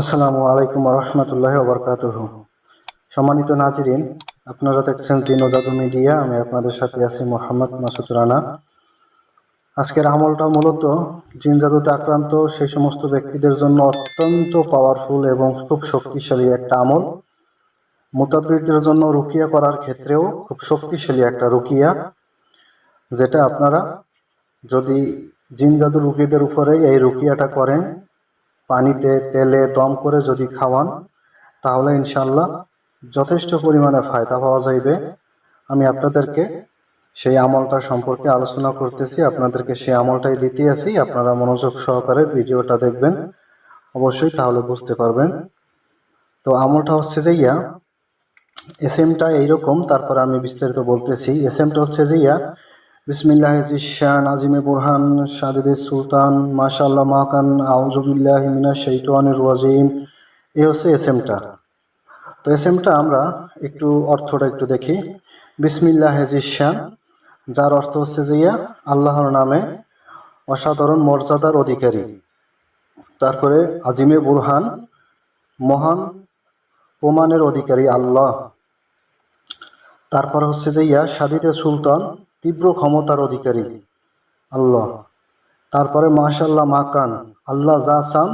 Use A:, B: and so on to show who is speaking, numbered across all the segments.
A: আসসালামু আলাইকুম রহমতুল্লাহ ওবরকাতুহ সম্মানিত নাজরিন, আপনারা দেখছেন জিনো জাদু মিডিয়া, আমি আপনাদের সাথে আছি মোহাম্মদ মাসুদ রানা। আজকের আমলটা মূলত জিন জাদুতে আক্রান্ত সেই সমস্ত ব্যক্তিদের জন্য অত্যন্ত পাওয়ারফুল এবং খুব শক্তিশালী একটা আমল। মোতাব্বিরদের জন্য রুকিয়া করার ক্ষেত্রেও খুব শক্তিশালী একটা রুকিয়া, যেটা আপনারা যদি জিন জাদু রুগীদের উপরে এই রুকিয়াটা করেন পানিতে তেলে দম করে যদি খাওয়ান, তাহলে ইনশাল্লাহ যথেষ্ট পরিমাণে ফায়দা পাওয়া যাইবে। আমি আপনাদেরকে সেই আমলটা সম্পর্কে আলোচনা করতেছি, আপনাদেরকে সেই আমলটাই দিতে আছি আপনারা মনোযোগ সহকারে ভিডিওটা দেখবেন, অবশ্যই তাহলে বুঝতে পারবেন। তো আমলটা হচ্ছে যে ইয়া এস এমটা এইরকম, তারপরে আমি বিস্তারিত বলতেছি। এস এমটা হচ্ছে যে ইয়া বিসমিল্লাহ জিশান আজিমে বুরহান সাদিদে সুলতান মাশাল্লাহ মাকান আউজুবিল্লাহ মিনা শৈতানির রাজিম। এই হচ্ছে এস এমটা তো এস এমটা আমরা একটু অর্থটা একটু দেখি। বিসমিল্লাহ জিশান যার অর্থ হচ্ছে যে ইয়া, আল্লাহর নামে অসাধারণ মর্যাদার অধিকারী। তারপরে আজিমে বুরহান, মহান প্রমাণের অধিকারী আল্লাহ। তারপর হচ্ছে যে ইয়া সাদিতে সুলতান তীব্র ক্ষমতার অধিকারী। আল্লাহ। তারপরে মাশাল্লাহ মাকান। আল্লাহ যা চান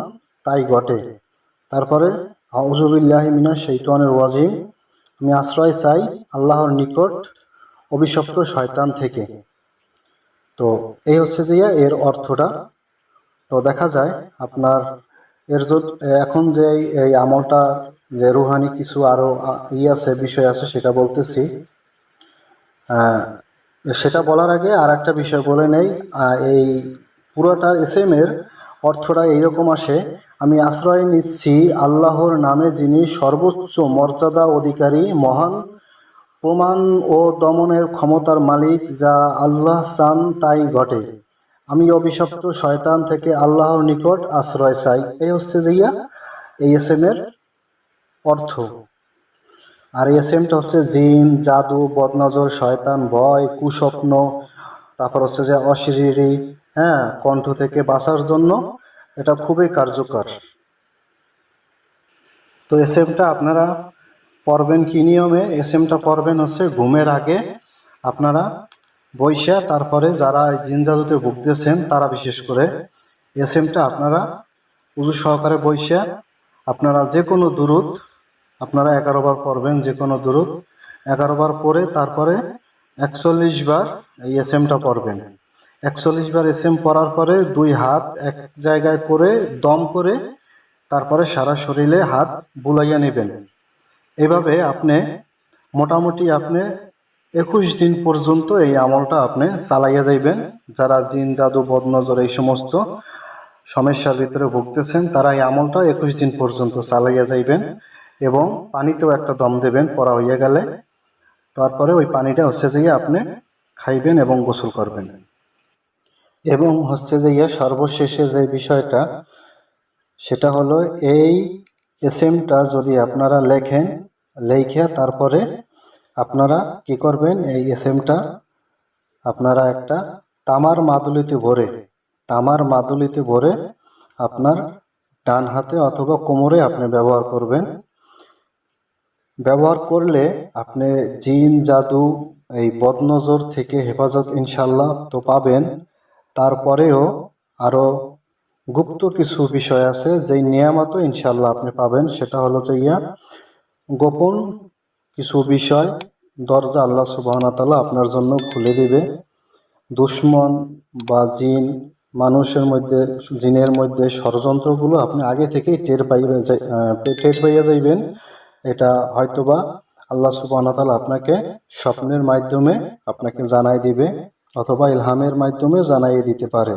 A: তাই ঘটে। তারপরে আউজুবিল্লাহ মিনা শৈতানের ওয়াজিম আমি আশ্রয় চাই আল্লাহর নিকট অভিশপ্ত শয়তান থেকে। তো এই হচ্ছে যে এর অর্থটা। তো দেখা যায় আপনার এর এখন যে এই আমলটা, যে রুহানি কিছু আরও ই আছে, বিষয় আছে, সেটা বলতেছি। সেটা বলার আগে আর একটা বিষয় বলে নেই। এই পুরোটার এস এম এর অর্থটা এইরকম আসে, আমি আশ্রয় নিচ্ছি আল্লাহর নামে যিনি সর্বোচ্চ মর্যাদা অধিকারী, মহান প্রমাণ ও দমনের ক্ষমতার মালিক যা আল্লাহ চান তাই ঘটে। আমি অভিশপ্ত শয়তান থেকে আল্লাহর নিকট আশ্রয় চাই। এই হচ্ছে যে ইয়া, এই এস এম এর অর্থ। আর এস এমটা হচ্ছে জিন, জাদু, বদনজর, শয়তান, ভয়, কুস্বপ্ন, তারপর হচ্ছে যে অশরীরী হ্যাঁ কণ্ঠ থেকে বাঁচার জন্য এটা খুবই কার্যকর। তো এস এমটা আপনারা পড়বেন কি নিয়মে? এস এমটা পড়বেন হচ্ছে ঘুমের আগে আপনারা বৈশা তারপরে যারা জিন জাদুতে ভুগতেছেন তারা বিশেষ করে এস এমটা আপনারা উজু সহকারে বৈশা আপনারা যে কোনো দূরত আপনারা এগারো বার পড়বেন যে কোনো দূরত এগারো বার পরে তারপরে একচল্লিশ বার এই এস এমটা পড়বেন। একচল্লিশ বার এস এম পড়ার পরে দুই হাত এক জায়গায় করে দম করে তারপরে সারা শরীরে হাত বুলাইয়া নেবেন। এভাবে আপনি মোটামুটি আপনি একুশ দিন পর্যন্ত এই আমলটা আপনি চালাইয়া যাইবেন। যারা জিন, জাদু, বদনজর এই সমস্ত সমস্যার ভিতরে ভুগতেছেন, তারা এই আমলটা একুশ দিন পর্যন্ত চালাইয়া যাইবেন। এবং পানিতেও একটা দম দেবেন, পড়া হইয়া গেলে। তারপরে ওই পানিটা হচ্ছে যে আপনি খাইবেন এবং গোসল করবেন। এবং হচ্ছে যে ইয়ে সর্বশেষে যে বিষয়টা, সেটা হলো এই এস এমটা যদি আপনারা লেখেন লেখে তারপরে আপনারা কি করবেন, এই এস এমটা আপনারা একটা তামার মাদুলিতে ভরে, তামার মাদুলিতে ভরে আপনার ডান হাতে অথবা কোমরে আপনি ব্যবহার করবেন। ব্যবহার করলে আপনি জিন, জাদু, এই বদনজর থেকে হেফাজত ইনশাল্লাহ তো পাবেন। তারপরেও আরও গুপ্ত কিছু বিষয় আছে যেই নিয়ামতও ইনশাল্লাহ আপনি পাবেন, সেটা হলো যে ইয়া, গোপন কিছু বিষয় দরজা আল্লাহ সুবাহতাল্লাহ আপনার জন্য খুলে দিবে। দুশ্মন বা জিন, মানুষের মধ্যে, জিনের মধ্যে ষড়যন্ত্রগুলো আপনি আগে থেকেই টের পাইবে টের পাইয়া যাইবেন। এটা হয়তোবা আল্লাহ সুবাহতাল আপনাকে স্বপ্নের মাধ্যমে আপনাকে জানাই দিবে অথবা ইলহামের মাধ্যমে জানাইয়ে দিতে পারে।